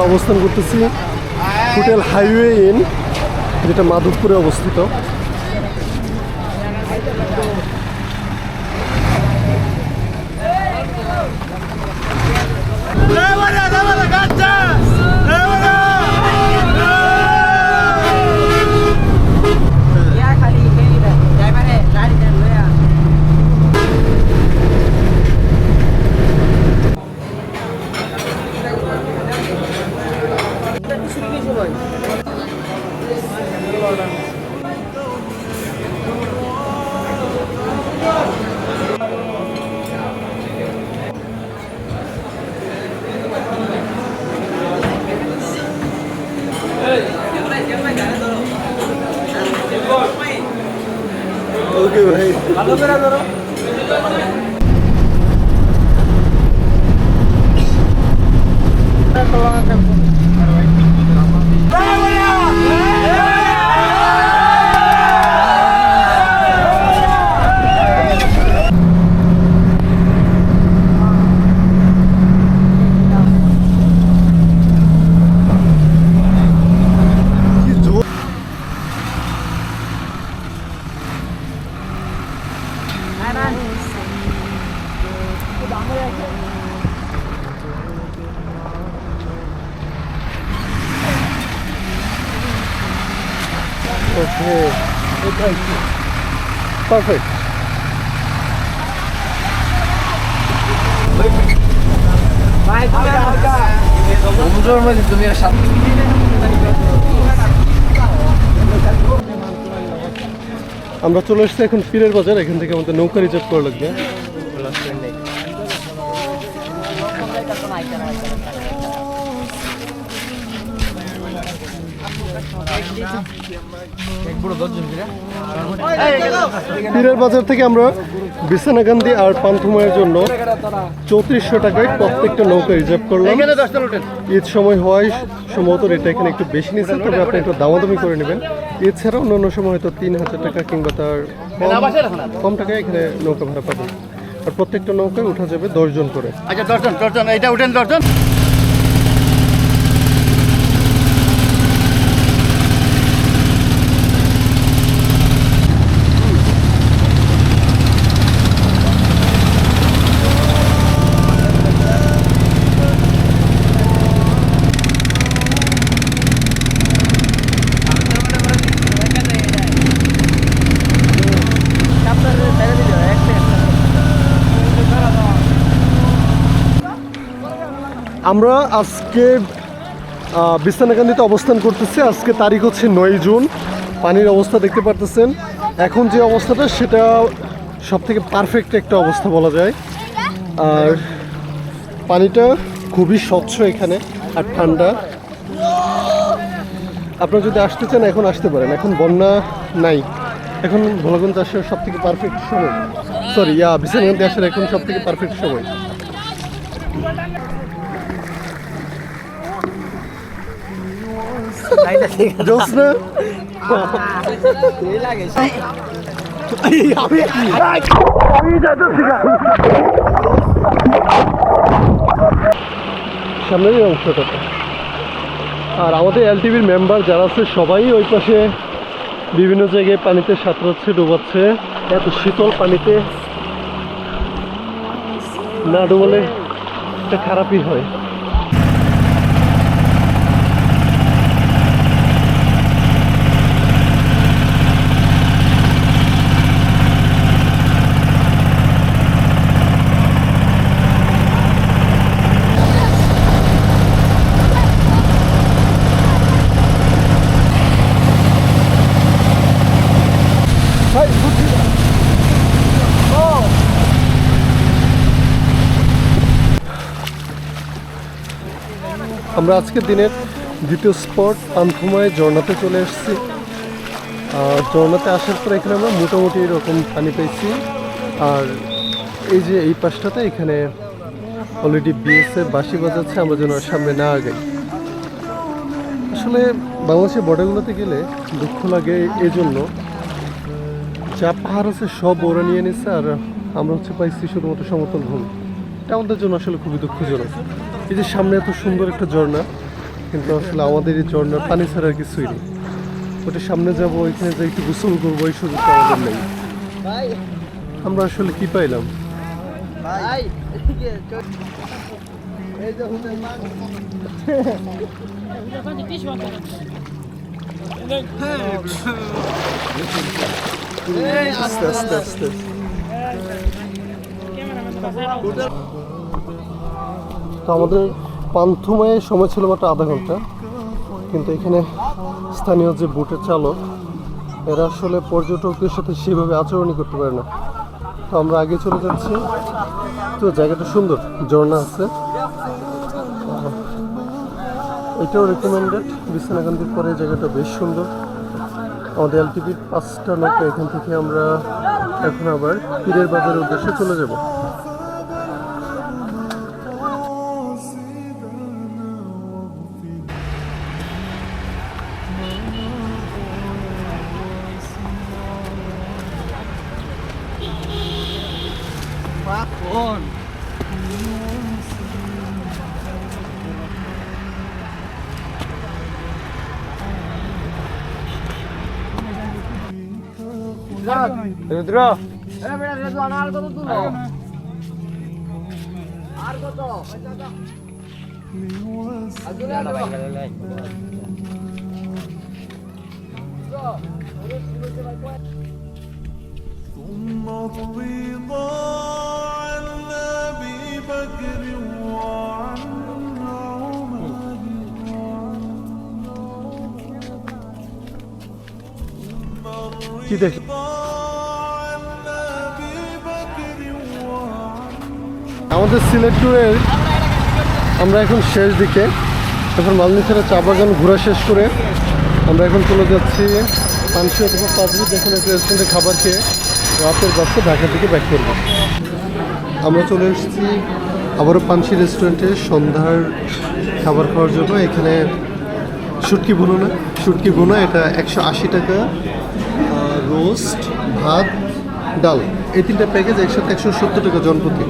আমরা অবস্থান করতেছি হোটেল হাইওয়ে ইন যেটা মাধবপুরে অবস্থিত। ওকে ভাই কি পারফেক্ট। তুমি আমরা চলে এসেছি এখন পীরের বাজার, এখান থেকে আমাদের নৌকা রিজার্ভ করা লাগবে। পীরের বাজার থেকে আমরা বিছানাকান্দি আর পান্থুমায়ের জন্য চৌত্রিশশো টাকায় প্রত্যেকটা নৌকা রিজার্ভ করলাম। ঈদ সময় হওয়ায় সম্ভবত রেটটা এখানে একটু বেশি নিচ্ছে তবে আপনি একটু দামাদামি করে নেবেন। ঈদ ছাড়া অন্যান্য সময় হয়তো তিন হাজার টাকা কিংবা তার কম- টাকায় এখানে নৌকা ভাড়া পাবেন। আর প্রত্যেকটা নৌকায় উঠা যাবে দশজন করে। আচ্ছা দর্শন দর্শন এটা উঠেন দর্শন আমরা আজকে বিছনাকান্দিতে অবস্থান করতেছি। আজকে তারিখ হচ্ছে নয় জুন। পানির অবস্থা দেখতে পারতেছেন। এখন যে অবস্থাটা, সেটা সব থেকে পারফেক্ট একটা অবস্থা বলা যায়। আর পানিটা খুবই স্বচ্ছ এখানে, আর ঠান্ডা। আপনারা যদি আসতে চান, এখন আসতে পারেন। এখন বন্যা নাই। এখন ভোলাগঞ্জ আসার সব থেকে পারফেক্ট সময়। সরি ইয়া, বিছানাকান্দি আসার এখন সব থেকে পারফেক্ট সময়। সামনের অংশটা আর আমাদের এলটিভির মেম্বার যারা আছে, সবাই ওই পাশে বিভিন্ন জায়গায় পানিতে সাঁতরাচ্ছে, ডুবাচ্ছে। এত শীতল পানিতে না ডুবলে খারাপই হয়। আমরা আজকের দিনের দ্বিতীয় স্পট পান্থুমায় ঝর্ণাতে চলে এসেছি। আর ঝর্ণাতে আসার পর এখানে আমরা মোটামুটি এরকম পানি পেয়েছি। আর এই যে এই পাশটাতে এখানে অলরেডি বিএসএফ বাঁশি বাজাচ্ছে, আমরা যেন সামনে না আগাই। আসলে বাংলাদেশের বর্ডারগুলোতে গেলে দুঃখ লাগে এই জন্য যা পাহাড় আছে সব ওরা নিয়ে নিচ্ছে আর আমরা হচ্ছে পাইছি শুধুমাত্র সমতল ভূমি। এটা আমাদের জন্য আসলে খুবই দুঃখজনক। এই যে সামনে এত সুন্দর একটা ঝর্ণা কিন্তু আসলে আমাদের এই ঝর্ণার পানি ছাড়া আর কিছুই নেই। ওটা সামনে যাব ওইখানে যে একটু গোসল করব এই সুযোগটা আমাদের নেই। আমরা আসলে কি পাইলাম? আস্তে আস্তে আস্তে। তো আমাদের পান্থুমায় সময় ছিল মাত্র আধা ঘণ্টা। কিন্তু এখানে স্থানীয় যে বোটের চালক, এরা আসলে পর্যটকদের সাথে সেভাবে আচরণই করতে পারে না। তো আমরা আগে চলে যাচ্ছি। তো জায়গাটা সুন্দর, ঝর্ণা আছে। এটাও রেকমেন্ডেড বিছানাকান্দির পরে জায়গাটা বেশ সুন্দর। আমাদের এলটিভির পাঁচটা নৌকা এখান থেকে আমরা এখন আবার পীরের বাজারের উদ্দেশ্যে চলে যাব। রুদ্র এ বেটা রেজওয়ান আর কত তুলো আর কত আজুরে ثم الرضا عن أبي بكر وعن عمر কি দেখি আমাদের সিলেট ট্যুরের আমরা এখন শেষ দিকে। এখন মালনিছাড়া চা বাগান ঘোরা শেষ করে আমরা এখন চলে যাচ্ছি। পানসি অথবা পাঁচবি এখন একটা রেস্টুরেন্টে খাবার খেয়ে রাতের বাসে ঢাকার দিকে ব্যাক করব। আমরা চলে এসেছি আবারও পানসি রেস্টুরেন্টে সন্ধ্যার খাবার খাওয়ার জন্য। এখানে শুটকি বোনো না, শুটকি বোনা এটা একশো আশি টাকা রোস্ট ভাত, ডাল। এই তিনটা প্যাকেজ একসাথে একশো সত্তর টাকা জনপ্রতি।